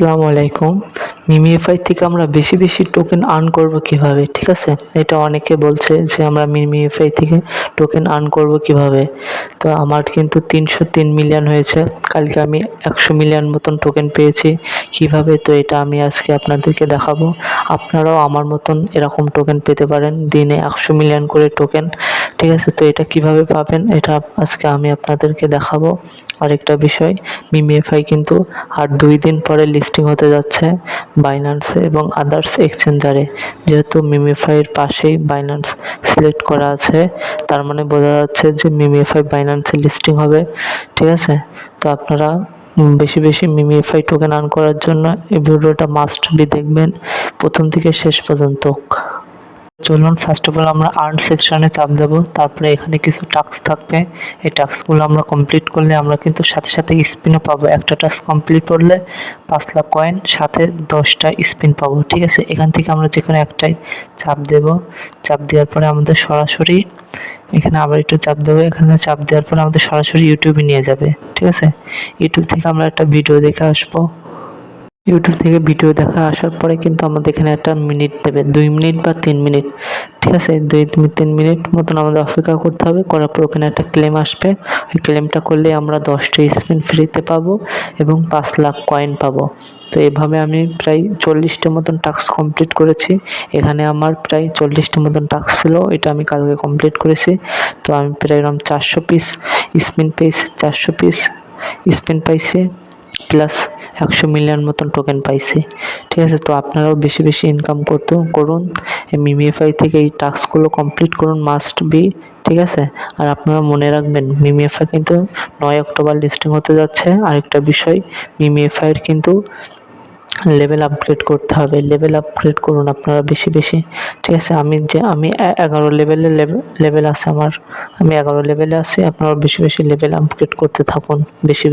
আসসালামু আলাইকুম। মিমিএফআই থেকে আমরা বেশি বেশি টোকেন আর্ন করব কীভাবে, ঠিক আছে? এটা অনেকে বলছে যে আমরা মিমিএফআই থেকে টোকেন আর্ন করব কীভাবে। তো আমার কিন্তু তিনশো তিন মিলিয়ন হয়েছে। কালকে আমি একশো মিলিয়ন মতন টোকেন পেয়েছি। কীভাবে? তো এটা আমি আজকে আপনাদেরকে দেখাবো। আপনারাও আমার মতন এরকম টোকেন পেতে পারেন। দিনে একশো মিলিয়ন করে টোকেন ঠিক আছে? তো এটা কীভাবে পাবেন, এটা আজকে আমি আপনাদেরকে দেখাবো। আরেকটা বিষয় মিমিএফআই কিন্তু আর দুই দিন পরে লিস্টিং হতে যাচ্ছে বাইন্যান্সে এবং আদার্স এক্সচেঞ্জারে যেহেতু মিমিফাইয়ের পাশেই বাইন্যান্স সিলেক্ট করা আছে, তার মানে বোঝা যাচ্ছে যে মিমিফাই বাইন্যান্সে লিস্টিং হবে। ঠিক আছে? তো আপনারা বেশি বেশি মিমিফাই টোকেন আর্ন করার জন্য এই ভিডিওটা মাস্ট বি দেখবেন। প্রথম থেকে শেষ পর্যন্ত। চলুন ফার্স্ট অফ অল আমরা আর্ন সেকশনে চাপ দেবো। তারপরে এখানে কিছু টাস্ক থাকবে। এই টাস্কগুলো আমরা কমপ্লিট করলে আমরা কিন্তু সাথে সাথে স্পিনও পাবো। একটা টাস্ক কমপ্লিট করলে পাঁচ লাখ কয়েন সাথে দশটা স্পিন পাবো। ঠিক আছে? এখান থেকে আমরা যে কোনো একটাই চাপ দেব। চাপ দেওয়ার পরে আমাদের সরাসরি এখানে আবার একটু চাপ দেবো। এখানে চাপ দেওয়ার পরে আমাদের সরাসরি ইউটিউবে নিয়ে যাবে। ঠিক আছে? ইউটিউব থেকে আমরা একটা ভিডিও দেখে আসব। ইউটিউব থেকে ভিডিও দেখা আসার পরে কিন্তু আমাদের এখানে একটা মিনিট দেবে। দুই মিনিট বা তিন মিনিট ঠিক আছে? দুই, তিন মিনিট মতন আমাদের অপেক্ষা করতে হবে। করার পর ওখানে একটা ক্লেম আসবে। ওই ক্লেমটা করলে আমরা দশটা স্পিন ফ্রিতে পাবো এবং পাঁচ লাখ কয়েন পাবো। তো এভাবে আমি প্রায় চল্লিশটা মতন টাস্ক কমপ্লিট করেছি। এখানে আমার প্রায় চল্লিশটা মতন টাস্ক ছিল। এটা আমি কালকে কমপ্লিট করেছি। তো আমি প্রায় এরকম চারশো পিস স্পিন পেয়েছি, চারশো পিস স্পিন পাইছি প্লাস মিলিয়ন মতন টোকেন পাইছি। ঠিক আছে, তো আপনারাও বেশি বেশি ইনকাম করতে, করুন। মিমিএফআই থেকে এই টাস্কগুলো কমপ্লিট করুন মাস্ট বি ঠিক আছে? আর আপনারা মনে রাখবেন মিমিএফআই কিন্তু নয় অক্টোবর লিস্টিং হতে যাচ্ছে। আরেকটা বিষয় মিমিএফআইয়ের কিন্তু লেভেল আপগ্রেড করতে হবে। লেভেল আপগ্রেড করুন আপনারা বেশি বেশি। ঠিক আছে, আমি যে, আমি এগারো লেভেলের লেভেল আছে আমার। আমি এগারো লেভেলে আছি আপনারা বেশি বেশি লেভেল আপগ্রেড করতে থাকুন, বেশি